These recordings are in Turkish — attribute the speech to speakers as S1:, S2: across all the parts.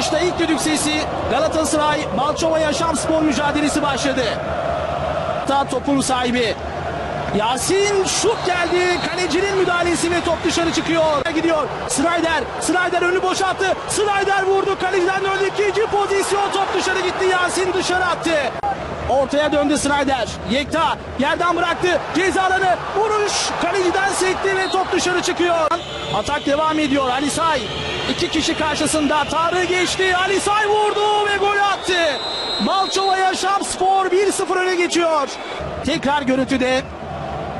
S1: Maçta ilk düdük sesi Galatasaray Balçova Yaşam Spor mücadelesi başladı. Ta topun sahibi Yasin şut geldi. Kalecinin müdahalesi ve top dışarı çıkıyor. Gidiyor. Snyder. Snyder önü boşalttı. Snyder vurdu. Kaleciden döndü. İkinci pozisyon. Top dışarı gitti. Yasin dışarı attı. Ortaya döndü Snyder. Yekta yerden bıraktı. Ceza alanı. Vuruş. Kaleciden sekti ve top dışarı çıkıyor. Atak devam ediyor. Ali Say. iki kişi karşısında. Tarık geçti. Ali Say vurdu ve gol attı. Balçova Yaşam Spor 1-0 öne geçiyor. Tekrar görüntüde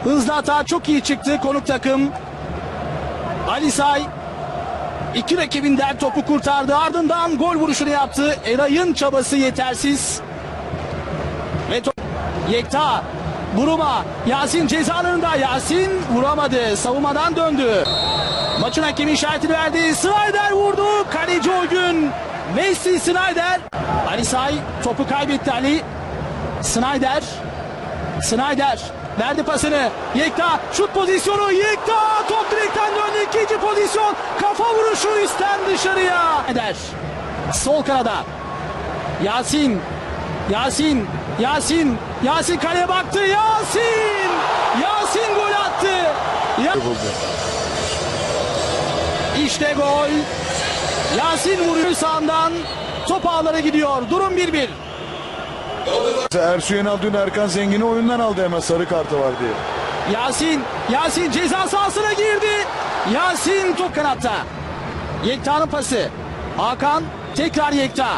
S1: Hızlı hata çok iyi çıktı konuk takım. Ali Say iki rakibinden topu kurtardı. Ardından gol vuruşunu yaptı. Eray'ın çabası yetersiz. Ve top... Yekta Buruma Yasin cezalarında Yasin vuramadı. Savunmadan döndü. Maçın hakemi işaretini verdi. Snyder vurdu. Kaleci o gün. Wesley Snyder. Ali Say topu kaybetti Ali. Snyder. Snyder verdi pasını. Yekta şut pozisyonu. Yekta top direkten döndü. İkinci pozisyon. Kafa vuruşu üstten dışarıya. Eder. Sol kanada. Yasin. Yasin. Yasin. Yasin kaleye baktı. Yasin. Yasin gol attı. Ya- İşte gol. Yasin vuruyor sağından. Top ağlara gidiyor. Durum 1-1.
S2: Ersu Yenal dün Erkan Zengin'i oyundan aldı hemen sarı kartı var diye.
S1: Yasin, Yasin ceza sahasına girdi. Yasin top kanatta. Yekta'nın pası. Hakan tekrar Yekta.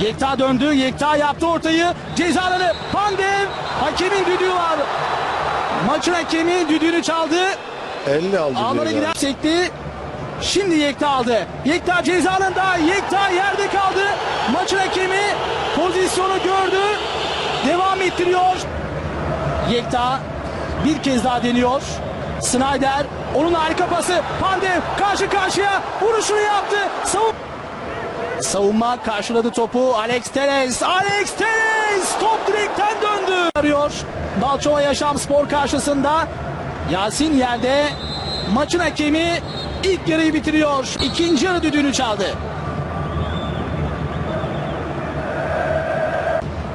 S1: Yekta döndü. Yekta yaptı ortayı. Cezaları Pandev. Hakemin düdüğü var. Maçın hakemi düdüğünü çaldı.
S2: 50 aldı
S1: Ağlara gider
S2: galiba.
S1: Şimdi Yekta aldı. Yekta cezalında. Yekta yerde kaldı. Maçın hakemi pozisyonu gördü. Devam ettiriyor. Yekta bir kez daha deniyor. Snyder onun harika pası. Pandev karşı karşıya vuruşunu yaptı. Savun Savunma karşıladı topu. Alex Teres. Alex Teres top direkten döndü. Arıyor. Balçova Yaşam Spor karşısında. Yasin yerde. Maçın hakemi ilk yarıyı bitiriyor. İkinci yarı düdüğünü çaldı.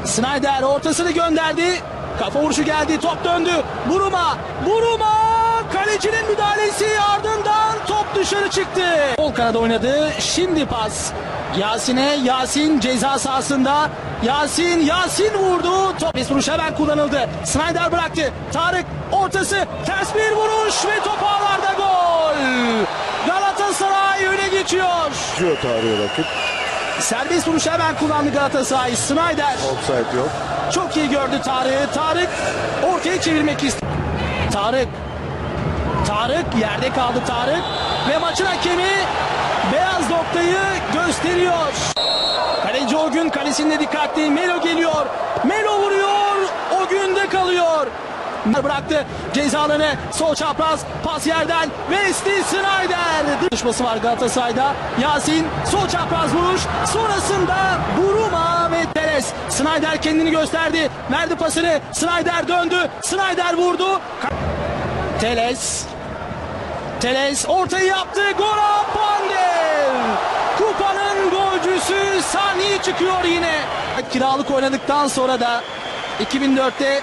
S1: Snyder ortasını gönderdi. Kafa vuruşu geldi. Top döndü. Buruma. Buruma. Kalecinin müdahalesi ardından top dışarı çıktı. Sol kanada oynadı. Şimdi pas. Yasin'e. Yasin ceza sahasında. Yasin. Yasin vurdu. Top pes vuruş hemen kullanıldı. Snyder bıraktı. Tarık ortası. Ters bir vuruş ve top ağlarda. Galatasaray öne geçiyor.
S2: Diyor tarihi rakip.
S1: Serbest vuruş hemen kullandı Galatasaray. Snyder.
S2: Offside yok.
S1: Çok iyi gördü Tarık'ı. Tarık ortaya çevirmek istedi. Tarık. Tarık yerde kaldı Tarık. Ve maçın hakemi beyaz noktayı gösteriyor. Kaleci o gün kalesinde dikkatli. Melo geliyor. Melo vuruyor. O günde kalıyor. Bıraktı. Cezalarını sol çapraz pas yerden Wesley Snyder düşması var Galatasaray'da. Yasin sol çapraz vuruş. Sonrasında Buruma ve Teres. Snyder kendini gösterdi. Verdi pasını. Snyder döndü. Snyder vurdu. Teles Teles ortayı yaptı. Goran Pandev Kupanın golcüsü sahneye çıkıyor yine. Kiralık oynadıktan sonra da 2004'te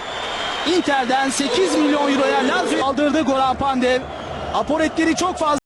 S1: Inter'den 8 milyon euroya Lazio aldırdı Goran Pandev. Apoletleri çok fazla